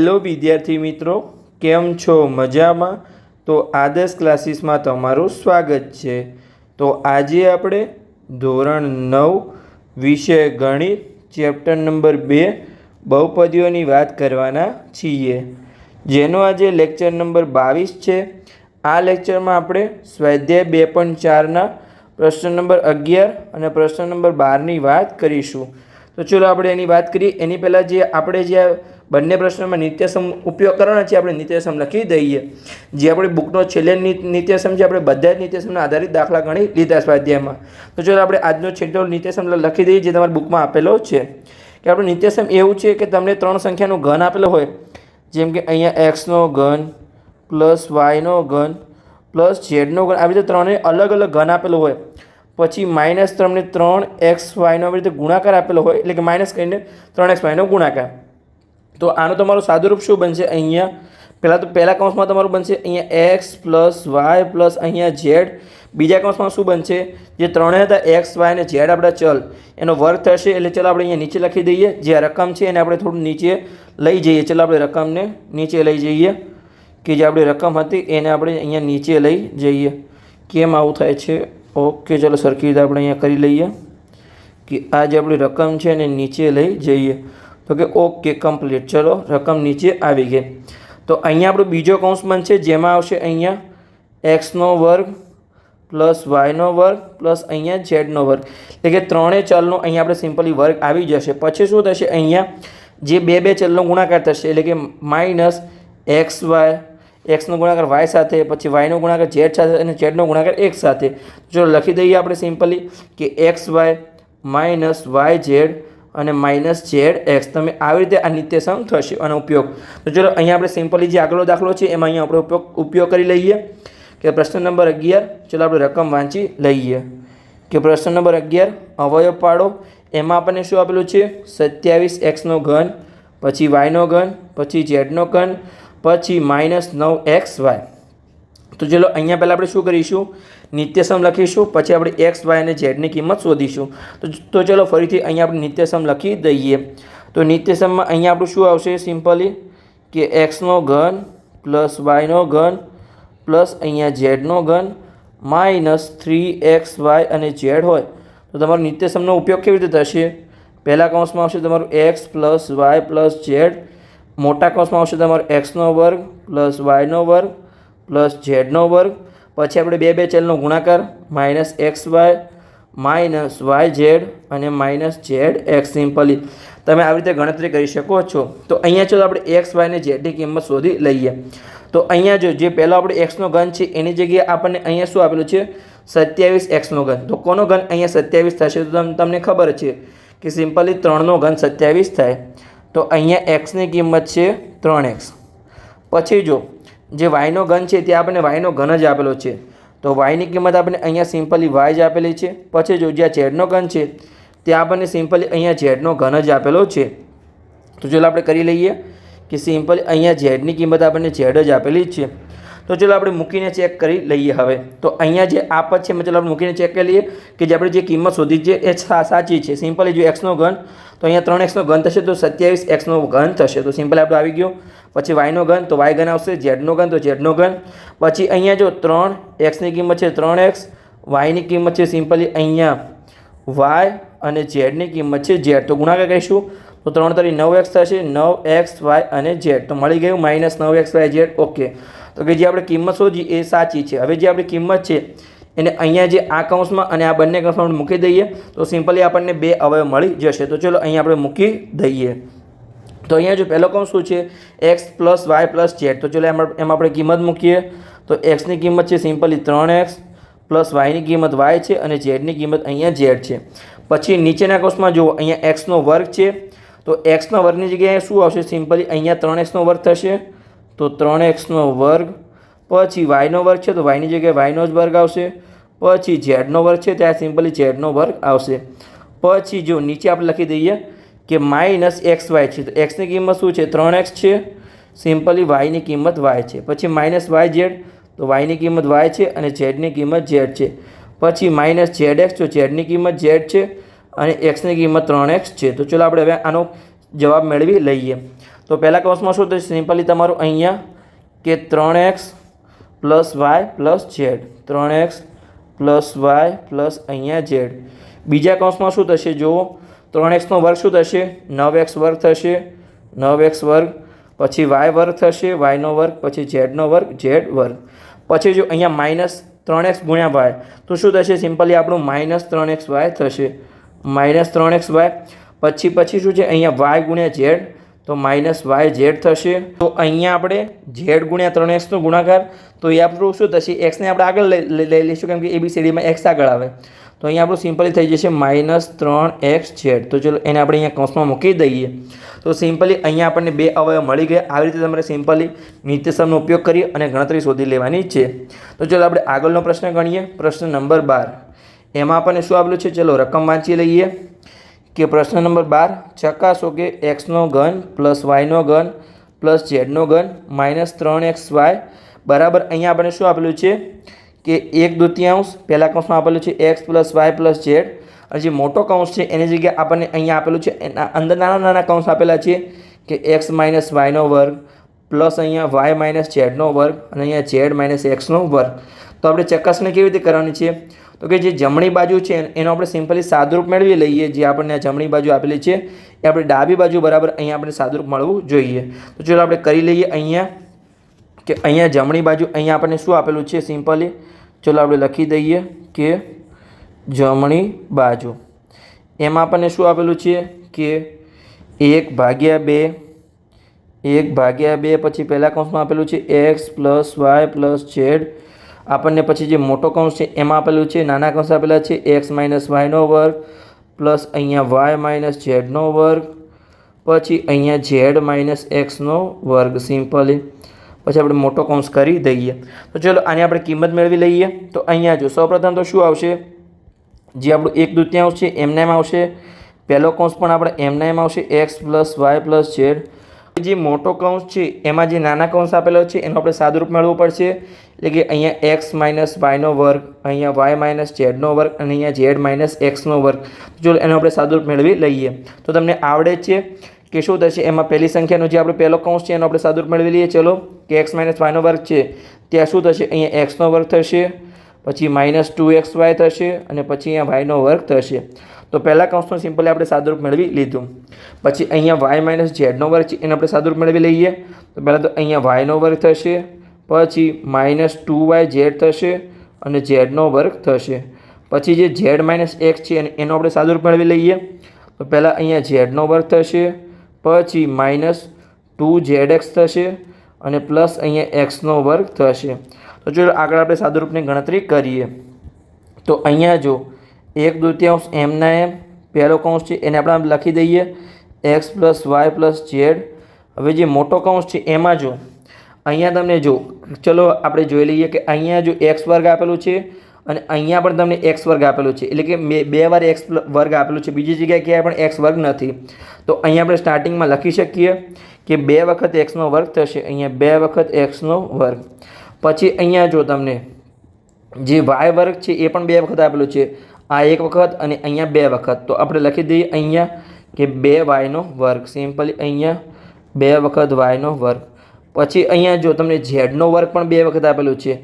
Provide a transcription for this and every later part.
Hello વિદ્યાર્થી મિત્રો, કેમ છો? મજામાં? તો આદર્શ ક્લાસીસમાં તમારું સ્વાગત છે. તો આજે આપણે ધોરણ નવ વિષય ગણિત, ચેપ્ટર નંબર બે, બહુપદીઓની વાત કરવાના છીએ. જેનો આજે લેક્ચર નંબર બાવીસ છે. આ લેક્ચરમાં આપણે સ્વાધ્યાય બે પોઈન્ટ ચારના પ્રશ્ન નંબર અગિયાર અને પ્રશ્ન નંબર બારની વાત કરીશું. તો ચલો આપણે એની વાત કરીએ. એની પહેલાં જે આપણે જે બંને પ્રશ્નમાં નિત્યસમ ઉપયોગ કરવાના છે, આપણે નિત્યસમ લખી દઈએ. જે આપણે બુકનો છેલ્લે નિત્યસમ છે, આપણે બધા જ નિત્યસમના આધારિત દાખલા ગણી લીધા સ્વાધ્યાયમાં. તો ચલો આપણે આજનો છેલ્લો નિત્યસમ લખી દઈએ, જે તમારી બુકમાં આપેલો છે. કે આપણે નિત્યસમ એવું છે કે તમને ત્રણ સંખ્યાનો ઘન આપેલો હોય. જેમ કે અહીંયા એક્સનો ઘન પ્લસ વાયનો ઘન પ્લસ ઝેડનો ઘન, આવી રીતે ત્રણેય અલગ અલગ ઘન આપેલો હોય. પછી માઇનસ તમને ત્રણ એક્સ વાયનો આવી રીતે ગુણાકાર આપેલો હોય, એટલે કે માઇનસ કરીને ત્રણ એક્સ વાયનો ગુણાકાર. તો આનું તમારું સાદુરૂપ શું બનશે? અહીંયા પહેલાં તો પહેલા કૌંસમાં તમારું બનશે અહીંયા એક્સ પ્લસ વાય પ્લસ અહીંયા ઝેડ. બીજા કૌંસમાં શું બનશે? જે ત્રણેય હતા, એક્સ, વાય અને ઝેડ, આપણા ચલ. એનો વર્ગ થશે એટલે ચલો આપણે અહીંયા નીચે લખી દઈએ. જે આ રકમ છે એને આપણે થોડું નીચે લઈ જઈએ. ચલો આપણે રકમને નીચે લઈ જઈએ. કે જે આપણી રકમ હતી એને આપણે અહીંયા નીચે લઈ જઈએ. કેમ આવું થાય છે? ઓકે, ચલો સરખી રીતે આપણે અહીંયા કરી લઈએ. કે આ જે આપણી રકમ છે એને નીચે લઈ જઈએ. તો કે ઓકે, કમ્પ્લીટ. ચલો, રકમ નીચે આવી ગઈ. તો અહીંયા આપણો બીજો કૌંસ બનશે જેમાં આવશે અહીંયા એક્સનો વર્ગ પ્લસ વાયનો વર્ગ પ્લસ અહીંયા ઝેડનો વર્ગ. એટલે કે ત્રણેય ચલનો અહીંયા આપણે સિમ્પલી વર્ગ આવી જશે. પછી શું થશે, અહીંયા જે બે બે ચલનો ગુણાકાર થશે, એટલે કે માઇનસ એક્સ વાય, એક્સનો ગુણાકાર વાય સાથે, પછી વાયનો ગુણાકાર ઝેડ સાથે અને ઝેડનો ગુણાકાર એક સાથે. જો લખી દઈએ આપણે સિમ્પલી કે x y minus y z અને માઇનસ ઝેડ એક્સ તમે આવી રીતે આ નિત્યસમ થશે અને ઉપયોગ. તો ચલો, અહીંયા આપણે સિમ્પલી જે આગલો દાખલો છે, એમાં અહીંયા આપણે ઉપયોગ ઉપયોગ કરી લઈએ. કે પ્રશ્ન નંબર અગિયાર. ચલો, આપણે રકમ વાંચી લઈએ. કે પ્રશ્ન નંબર અગિયાર, અવયવ પાડો. એમાં આપણને શું આપેલું છે? સત્યાવીસ એક્સનો ઘન, પછી વાયનો ઘન, પછી ઝેડનો ઘન, પછી માઇનસ નવ એક્સ વાય તો ચલો, અહીંયા પહેલાં આપણે શું કરીશું? નિત્યસમ લખીશું, પછી આપણે એક્સ, વાય અને ઝેડની કિંમત શોધીશું. તો તો ચલો ફરીથી અહીંયા આપણે નિત્યસમ લખી દઈએ. તો નિત્યસમમાં અહીંયા આપણું શું આવશે? સિમ્પલી કે એક્સનો ઘન પ્લસ વાયનો ઘન પ્લસ અહીંયા ઝેડનો ઘન માઇનસ થ્રી એક્સ, વાય અને ઝેડ હોય. તો તમારો નિત્યસમનો ઉપયોગ કેવી રીતે થશે? પહેલા કૌંસમાં આવશે તમારું x plus y plus z. મોટા કૌંસમાં આવશે તમારો એક્સનો વર્ગ પ્લસ વાયનો વર્ગ પ્લસ ઝેડનો વર્ગ. પછી આપણે બે બે ચલનો ગુણાકાર, minus x y, minus y z અને માઇનસ ઝેડ એક્સ. સિમ્પલી તમે આવી રીતે ગણતરી કરી શકો છો. તો અહીંયા ચલો આપણે એક્સ વાય અને ઝેડની કિંમત શોધી લઈએ. તો અહીંયા જો જે પહેલો આપણે એક્સનો ઘન છે, એની જગ્યાએ આપણને અહીંયા શું આપેલું છે? સત્યાવીસ એક્સનો ઘન. તો કોનો ઘન અહીંયા સત્યાવીસ થશે? તો તમ- તમને ખબર છે કે સિમ્પલી ત્રણનો ઘન સત્યાવીસ થાય. તો અહીંયા એક્સની કિંમત છે ત્રણ એક્સ. પછી જો જે વાયનો ઘન છે ત્યાં આપણને વાયનો ઘન જ આપેલો છે. તો વાયની કિંમત આપણને અહીંયા સિમ્પલી વાય જ આપેલી છે. પછી જો જ્યાં ઝેડનો ઘન છે, ત્યાં આપણને સિમ્પલી અહીંયા ઝેડનો ઘન જ આપેલો છે. તો ચલો આપણે કરી લઈએ કે સિમ્પલ અહીંયા ઝેડની કિંમત આપણને ઝેડ જ આપેલી જ છે. તો ચલો આપણે મૂકીને ચેક કરી લઈએ હવે. તો અહીંયા જે આપ છે ચલો આપણે મૂકીને ચેક કરી લઈએ કે જે આપણે જે કિંમત શોધી છે, એ સાચી છે. સિમ્પલી જો એક્સનો ઘન, તો અહીંયા ત્રણ એક્સનો ઘન થશે, તો સત્યાવીસ એક્સનો ઘન થશે. તો સિમ્પલ આપણે આવી ગયો. પછી વાયનો ઘન તો વાય ઘન આવશે ઝેડનો ઘન તો ઝેડનો ઘન. પછી અહીંયા જો ત્રણ એક્સની કિંમત છે ત્રણ એક્સ વાયની કિંમત છે સિમ્પલી અહીંયા વાય અને ઝેડની કિંમત છે ઝેડ તો ગુણાકાર કરીશું, તો ત્રણ તરી નવ એક્સ થશે, નવ એક્સ વાય અને ઝેડ તો મળી ગયું માઇનસ નવ એક્સ વાય ઝેડ ઓકે તો કે જે આપણે કિંમત શોધી એ સાચી છે. હવે જે આપણી કિંમત છે, એને અહીંયા જે આ કૌંસમાં અને આ બંને કૌંસમાં મૂકી દઈએ, તો સિમ્પલી આપણને બે અવયવ મળી જશે. તો ચલો અહીંયા આપણે મૂકી દઈએ. તો અહીંયા જો પહેલો કૌંસ શું છે? X plus y plus z તો ચલો એમાં એમાં આપણે કિંમત મૂકીએ. તો એક્સની કિંમત છે સિમ્પલી ત્રણ એક્સ પ્લસ વાયની કિંમત વાય છે અને ઝેડની કિંમત અહીંયા ઝેડ છે. પછી નીચેના કોષમાં જુઓ, અહીંયા એક્સનો વર્ગ છે. તો એક્સના વર્ગની જગ્યાએ શું આવશે? સિમ્પલી અહીંયા ત્રણ એક્સનો વર્ગ થશે. તો ત્રણ એક્સનો વર્ગ, પછી વાયનો વર્ગ છે, તો વાયની જગ્યાએ વાયનો જ વર્ગ આવશે. પછી ઝેડનો વર્ગ છે, ત્યાં સિમ્પલી ઝેડનો વર્ગ આવશે. પછી જો નીચે આપણે લખી દઈએ કે માઇનસ એક્સ વાય છે. તો એક્સની કિંમત શું છે? ત્રણ એક્સ છે. સિમ્પલી વાયની કિંમત વાય છે. પછી માઇનસ વાય ઝેડ, તો વાયની કિંમત વાય છે અને ઝેડની કિંમત ઝેડ છે. પછી માઇનસ ઝેડ એક્સ, તો ઝેડની કિંમત ઝેડ છે અને એક્સની કિંમત ત્રણ એક્સ છે. તો ચલો આપણે હવે આનો જવાબ મેળવી લઈએ. તો પહેલાં કૌંસમાં શું થશે સિમ્પલી તમારું અહીંયા કે ત્રણ x plus y plus z. ત્રણ એક્સ પ્લસ વાય પ્લસ અહીંયા ઝેડ. બીજા કૌંસમાં શું થશે? જુઓ. ત્રણ એક્સનો વર્ગ શું થશે? નવ એક્સ વર્ગ થશે. નવ એક્સ વર્ગ પછી વાય વર્ગ થશે. વાયનો વર્ગ પછી ઝેડનો વર્ગ, ઝેડ વર્ગ. પછી જો અહીંયા માઇનસ ત્રણ એક્સ ગુણ્યા વાય, તો શું થશે? સિમ્પલી આપણું માઇનસ ત્રણ એક્સ વાય થશે. માઇનસ ત્રણ એક્સ વાય, પછી પછી શું છે? અહીંયા વાય ગુણ્યા ઝેડ, તો માઇનસ વાય ઝેડ થશે. તો અહીંયા આપણે ઝેડ ગુણ્યા ત્રણ એક્સનો ગુણાકાર, તો એ આપણું શું થશે? એક્સને આપણે આગળ લઈ લઈ- લઈ લઈશું, કેમ કે એબીસીડીમાં એક્સ આગળ આવે. તો અહીંયા આપણું સિમ્પલી થઈ જશે માઇનસ ત્રણ એક્સ ઝેડ તો ચલો એને આપણે અહીંયા કૌંસમાં મૂકી દઈએ. તો સિમ્પલી અહીંયા આપણને બે અવયવ મળી ગયા. આવી રીતે તમારે સિમ્પલી નિત્યસમનો ઉપયોગ કરી અને ગણતરી શોધી લેવાની છે. તો ચલો આપણે આગળનો પ્રશ્ન ગણીએ. પ્રશ્ન નંબર બાર. એમાં આપણને શું આપેલું છે? ચલો રકમ વાંચી લઈએ. કે પ્રશ્ન નંબર બાર. ચકાસો કે એક્સનો ઘન પ્લસ વાયનો ઘન પ્લસ ઝેડનો ઘન માઇનસ ત્રણ એક્સ વાય બરાબર. અહીંયા આપણને શું આપેલું છે? કે એક દ્વિતીયાંશ પહેલા કૌંસમાં આપેલું છે x plus y plus z. અને જે મોટો કૌંસ છે, એની જગ્યાએ આપણને અહીંયા આપેલું છે, એના અંદર નાના નાના કૌંસ આપેલા છે, કે એક્સ માઇનસ વાયનો વર્ગ, પ્લસ અહીંયા વાય માઇનસ ઝેડનો વર્ગ, અને અહીંયા ઝેડ માઇનસ એક્સનો વર્ગ. તો આપણે ચકાસણી કેવી રીતે કરવાની છે? તો કે જે જમણી બાજુ છે, એનો આપણે સિમ્પલી સાદુરૂપ મેળવી લઈએ, જે આપણને આ જમણી બાજુ આપેલી છે, એ આપણે ડાબી બાજુ બરાબર અહીંયા આપણે સાદુરૂપ મળવું જોઈએ. તો ચલો આપણે કરી લઈએ અહીંયા. કે અહીંયા જમણી બાજુ અહીંયા આપણને શું આપેલું છે? સિમ્પલી ચલો આપણે લખી દઈએ કે જમણી બાજુ. એમાં આપણને શું આપેલું છે? કે એક ભાગ્યા બે, એક ભાગ્યા બે પછી પહેલા કૌંસમાં આપેલું છે x plus y plus z આપણને પછી જે મોટો કૌંસ છે એમાં આપેલું છે, નાના કૌંસ આપેલા છે એક્સ માઇનસ વાયનો વર્ગ પ્લસ અહીંયા વાય માઇનસ ઝેડનો વર્ગ, પછી અહીંયા ઝેડ માઇનસ એક્સનો વર્ગ. સિમ્પલી પછી આપણે મોટો કૌંસ કરી દઈએ. તો ચલો, આની આપણે કિંમત મેળવી લઈએ. તો અહીંયા જો, સૌપ્રથમ તો શું આવશે? જે આપણું એક દૃત્યાંશ છે, એમના એમ આવશે. પહેલો કૌંસ પણ આપણે એમના એમ આવશે, x plus y plus z. જે મોટો કૌંસ છે, એમાં જે નાના કૌંસ આપેલો છે, એનો આપણે સાદુરૂપ મેળવવું પડશે. એટલે કે અહીંયા એક્સ માઇનસ વાયનો વર્ગ, અહીંયા વાય માઇનસ ઝેડનો વર્ગ, અને અહીંયા ઝેડ માઇનસ એક્સનો વર્ગ. ચલો, એનો આપણે સાદુરૂપ મેળવી લઈએ. તો તમને આવડે જ છે કે શું થશે? એમાં પહેલી સંખ્યાનો જે આપણે પહેલો કૌંસ છે, એનો આપણે સાદુરૂપ મેળવી લઈએ. ચલો, કે એક્સ માઇનસ વાયનો વર્ગ છે. ત્યાં શું થશે? અહીંયા એક્સનો વર્ગ થશે, પછી માઇનસ ટુ એક્સ વાય થશે, અને પછી અહીંયા વાયનો વર્ગ થશે. તો પહેલા કૌંસનો સિમ્પલી આપણે સાદુરૂપ મેળવી લીધું. પછી અહીંયા વાય માઇનસ ઝેડનો વર્ગ છે, એને આપણે સાદુરૂપ મેળવી લઈએ. તો પહેલાં તો અહીંયા વાયનો વર્ગ થશે, પછી માઇનસ ટુ વાય ઝેડ થશે, અને ઝેડનો વર્ગ થશે. પછી જે ઝેડ માઇનસ એક્સ છે, એનો આપણે સાદુરૂપ મેળવી લઈએ. તો પહેલાં અહીંયા ઝેડનો વર્ગ થશે પછી માઇનસ ટુ ઝેડ એક્સ થશે અને પ્લસ અહીંયા એક્સનો વર્ગ થશે. તો જો આગળ આપણે સાદુરૂપની ગણતરી કરીએ. તો અહીંયા જો એક દૃત્યાંશ એમના એમ, પહેલો કૌંસ છે, એને આપણે લખી દઈએ. X plus y plus z. હવે જે મોટો કૌંસ છે, એમાં જો અહીંયા તમને જો, ચલો આપણે જોઈ લઈએ કે અહીંયા જો એક્સ વર્ગ આપેલું છે અને અહીંયા પણ તમને એક્સ વર્ગ આપેલું છે. એટલે કે બે બે વાર એક્સ વર્ગ આપેલું છે. બીજી જગ્યાએ ક્યાંય પણ એક્સ વર્ગ નથી. તો અહીંયા આપણે સ્ટાર્ટિંગમાં લખી શકીએ કે બે વખત એક્સનો વર્ગ થશે. અહીંયા બે વખત એક્સનો વર્ગ. પછી અહીંયા જો તમને જે વાય વર્ગ છે એ પણ બે વખત આપેલું છે. આ એક વખત અને અહીંયા બે વખત. તો આપણે લખી દઈએ અહીંયા કે બે વાયનો વર્ગ. સિમ્પલી અહીંયા બે વખત વાયનો વર્ગ. પછી અહીંયા જો તમને ઝેડનો વર્ગ પણ બે વખત આપેલું છે.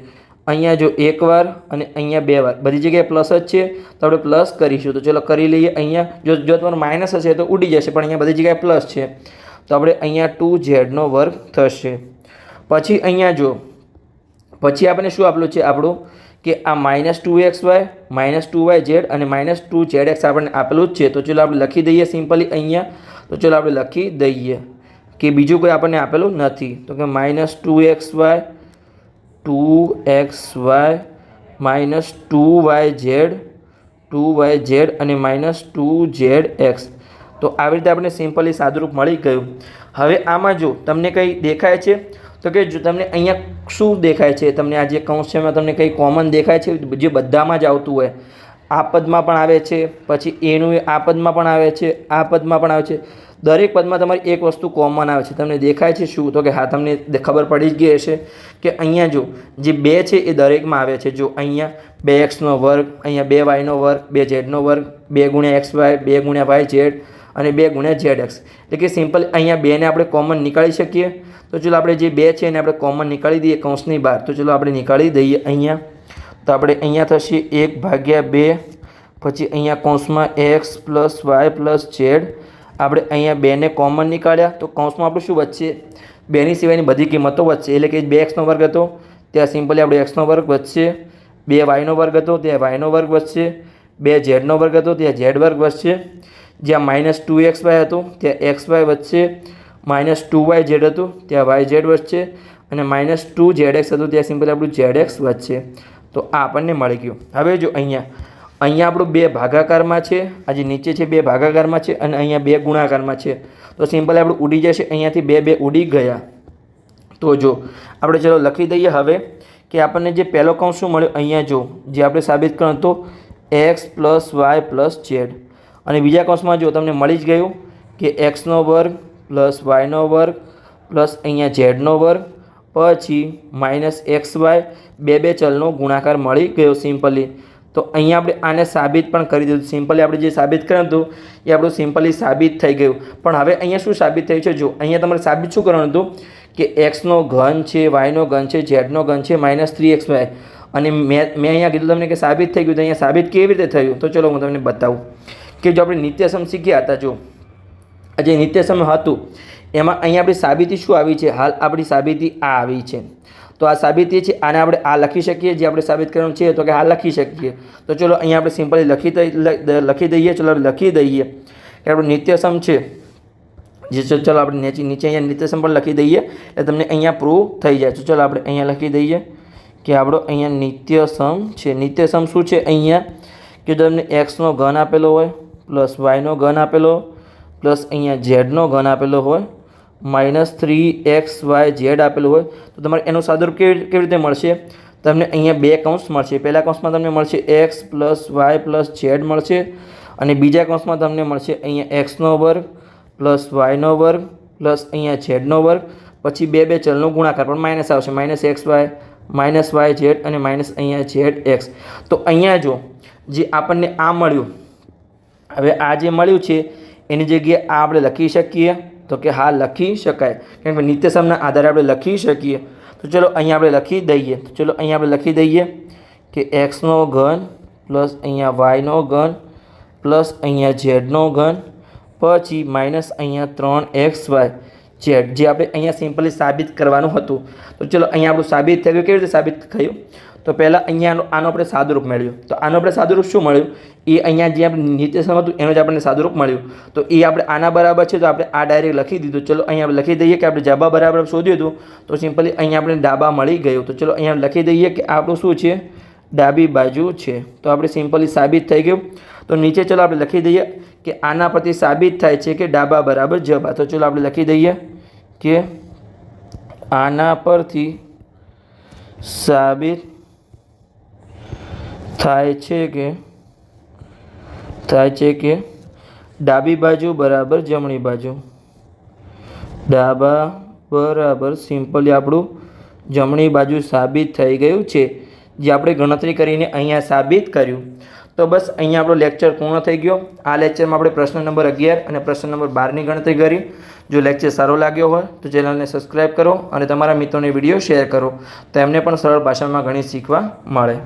અહીંયા જો એક વાર અને અહીંયા બે વાર. બધી જગ્યાએ પ્લસ જ છે. તો આપણે પ્લસ કરીશું. તો ચલો કરી લઈએ અહીંયા. જો જો તમારું માઇનસ હશે તો ઉડી જશે, પણ અહીંયા બધી જગ્યાએ પ્લસ છે. તો આપણે અહીંયા ટુ ઝેડનો વર્ગ થશે. પછી અહીંયા જો, પછી આપણે શું આપેલું છે આપણું? કે આ minus two x y minus two y z અને માઇનસ ટુ ઝેડ એક્સ આપણને આપેલું જ છે. તો ચલો આપણે લખી દઈએ સિમ્પલી અહીંયા. તો ચલો આપણે લખી દઈએ. કે બીજું કોઈ આપણને આપેલું નથી. તો કે minus two x y two x y minus two y z, two y z અને માઇનસ ટુ ઝેડ એક્સ. તો આવી રીતે આપણે સિમ્પલી સાદુરૂપ મળી ગયું. હવે આમાં જો તમને કંઈ દેખાય છે, તો કે જો તમને અહીંયા શું દેખાય છે? તમને આ જે કૌંસ તમને કંઈ કોમન દેખાય છે? જે બધામાં જ આવતું હોય. આ પદમાં પણ આવે છે, પછી એનું આ પદમાં પણ આવે છે, આ પદમાં પણ આવે છે. દરેક પદમાં તમારી એક વસ્તુ કોમન આવે છે. તમને દેખાય છે શું? તો કે હા, તમને ખબર પડી જ ગઈ હશે કે અહીંયા જો, જે બે છે એ દરેકમાં આવે છે. જો અહીંયા બે એક્સનો વર્ગ, અહીંયા બે વાયનો વર્ગ, બે ઝેડનો વર્ગ, બે ગુણ્યા એક્સ વાય બે ગુણ્યા વાય ઝેડ અને બે ગુણ્યા ઝેડ એક્સ એટલે કે સિમ્પલ અહીંયા બેને આપણે કોમન નીકાળી શકીએ. તો ચલો આપણે જે બે છે એને આપણે કોમન નીકાળી દઈએ કૌંસની બહાર. તો ચલો આપણે નીકાળી દઈએ અહીંયા. તો આપણે અહીંયા થશે એક ભાગ્યા બે, પછી અહીંયા કૌંસમાં x plus y plus z આપણે અહીંયા બેને કોમન નીકાળ્યા. તો કૌંસમાં આપણું શું વધશે? બેની સિવાયની બધી કિંમતો વધશે. એટલે કે બે એક્સનો વર્ગ હતો, ત્યાં સિમ્પલી આપણે એક્સનો વર્ગ વધશે. બે વાયનો વર્ગ હતો, ત્યાં વાયનો વર્ગ વધશે. બે ઝેડનો વર્ગ હતો, ત્યાં ઝેડ વર્ગ વધશે. જ્યાં માઇનસ ટુ એક્સ વાય હતો, ત્યાં એક્સ વાય વધશે. માઇનસ ટુ વાય ઝેડ હતું, ત્યાં વાય ઝેડ વધશે. અને માઇનસ ટુ ઝેડ એક્સ હતું, ત્યાં સિમ્પલી આપણું ઝેડ એક્સ વધશે. તો આ આપણને મળી ગયું. હવે જો અહીંયા અહીંયા આપણું બે ભાગાકારમાં છે આ જે નીચે છે બે ભાગાકારમાં છે અને અહીંયા બે ગુણાકારમાં છે. તો સિમ્પલ આપણું ઉડી જશે, અહીંયાથી બે બે ઉડી ગયા. તો જો, આપણે ચલો લખી દઈએ હવે કે આપણને જે પહેલો કૌંસ શું મળ્યો? અહીંયા જો, જે આપણે સાબિત કરો તો x plus y plus z. અને બીજા કૌંસમાં જો તમને મળી જ ગયું કે એક્સનો વર્ગ પ્લસ વાયનો વર્ગ પ્લસ અહીંયા ઝેડનો વર્ગ. પછી માઇનસ એક્સ વાય, બે બે ચલનો ગુણાકાર મળી ગયો સિમ્પલી. તો અહીંયા આપણે આને સાબિત પણ કરી દીધું. સિમ્પલી આપણે જે સાબિત કર્યું હતું, એ આપણું સિમ્પલી સાબિત થઈ ગયું. પણ હવે અહીંયા શું સાબિત થયું છે? જો અહીંયા તમારે સાબિત શું કરવાનું હતું? કે એક્સનો ઘન છે વાયનો ઘન છે ઝેડનો ઘન છે માઇનસ થ્રી એક્સ વાય અને મેં મેં અહીંયા કીધું તમને કે સાબિત થઈ ગયું તો અહીંયા સાબિત કેવી રીતે થયું? તો ચલો હું તમને બતાવું. કે જો આપણે નિત્યસમ શીખ્યા હતા જો જે નિત્યસમ હતું, એમાં અહીંયા આપણી સાબિતી શું આવી છે? હાલ આપણી સાબિતી આ આવી છે. તો આ સાબિતી છે, આને આપણે આ લખી શકીએ, જે આપણે સાબિત કરવાનું છે, તો કે આ લખી શકીએ. તો ચલો અહીંયા આપણે સિમ્પલી લખી લખી દઈએ, ચલો લખી દઈએ. કે આપણું નિત્યસમ છે, જે ચલો આપણે નીચે નીચે અહીંયા નિત્યસમ પણ લખી દઈએ, એટલે તમને અહીંયા પ્રૂવ થઈ જાય. તો ચલો આપણે અહીંયા લખી દઈએ કે આપણો અહીંયા નિત્યસમ છે. નિત્યસમ શું છે? અહીંયા કે તમને એક્સનો ઘન આપેલો હોય, પ્લસ વાયનો ઘન આપેલો, પ્લસ અહીંયા ઝેડનો ઘન આપેલો હોય minus three x y z આપેલું હોય, તો તમારે એનું સાદુરૂપ કેવી કેવી રીતે મળશે? તમને અહીંયા બે કૌંસ મળશે. પહેલા કૌંસમાં તમને મળશે x plus y plus z મળશે અને બીજા કૌંસમાં તમને મળશે અહીંયા એક્સનો વર્ગ પ્લસ વાયનો વર્ગ પ્લસ અહીંયા ઝેડનો વર્ગ. પછી બે બે ચલનો ગુણાકાર પણ માઇનસ આવશે. Minus x y, minus y z અને માઇનસ અહીંયા ઝેડ એક્સ. તો અહીંયા જો જે આપણને આ મળ્યું, હવે આ જે મળ્યું છે, એની જગ્યાએ આ આપણે લખી શકીએ. તો કે હા, લખી શકાય. કેમ કે નિત્યસમના આધારે આપણે લખી શકીએ. તો ચલો અહીંયા આપણે લખી દઈએ. તો ચલો અહીંયા આપણે લખી દઈએ કે એક્સનો ઘન પ્લસ અહીંયા વાયનો ઘન પ્લસ અહીંયા ઝેડનો ઘન પછી માઇનસ અહીંયા ત્રણ એક્સ વાય. ઝેડ જે આપણે અહીંયા સિમ્પલી સાબિત કરવાનું હતું. તો ચલો અહીંયા આપણું સાબિત થઈ ગયું. કેવી રીતે સાબિત થયું? તો પહેલાં અહીંયા આનો આપણે સાદુરૂપ મળ્યું તો આનું આપણે સાદુરૂપ શું મળ્યું? એ અહીંયા જે આપણે નિત્યસમ હતું, એનું જ આપણને સાદુરૂપ મળ્યું. તો એ આપણે આના બરાબર છે, તો આપણે આ ડાયરેક્ટ લખી દીધું. ચલો, અહીંયા આપણે લખી દઈએ કે આપણે જાબા બરાબર શોધ્યું હતું, તો સિમ્પલી અહીંયા આપણે ડાબા મળી ગયું. તો ચલો, અહીંયા લખી દઈએ કે આપણું શું છે? ડાબી બાજુ છે. તો આપણે સિમ્પલી સાબિત થઈ ગયું. તો નીચે ચલો આપણે લખી દઈએ કે આના પરથી સાબિત થાય છે કે ડાબા બરાબર જબા. તો ચલો આપણે લખી દઈએ કે આના પરથી સાબિત થાય છે કે? થાય છે કે? ડાબી બાજુ બરાબર જમણી બાજુ. ડાબા બરાબર સિમ્પલી આપણું જમણી બાજુ સાબિત થઈ ગયું છે. જે આપણે ગણતરી કરીને અહીંયા સાબિત કર્યું. તો બસ અહીંયા આપણો લેક્ચર પૂર્ણ થઈ ગયો. આ લેક્ચરમાં આપણે પ્રશ્ન નંબર અગિયાર અને પ્રશ્ન નંબર બારની ગણતરી કરી. જો લેક્ચર સારો લાગ્યો હોય તો ચેનલને સબસ્ક્રાઈબ કરો અને તમારા મિત્રોને વીડિયો શેર કરો. તો એમને પણ સરળ ભાષામાં ઘણી શીખવા મળે.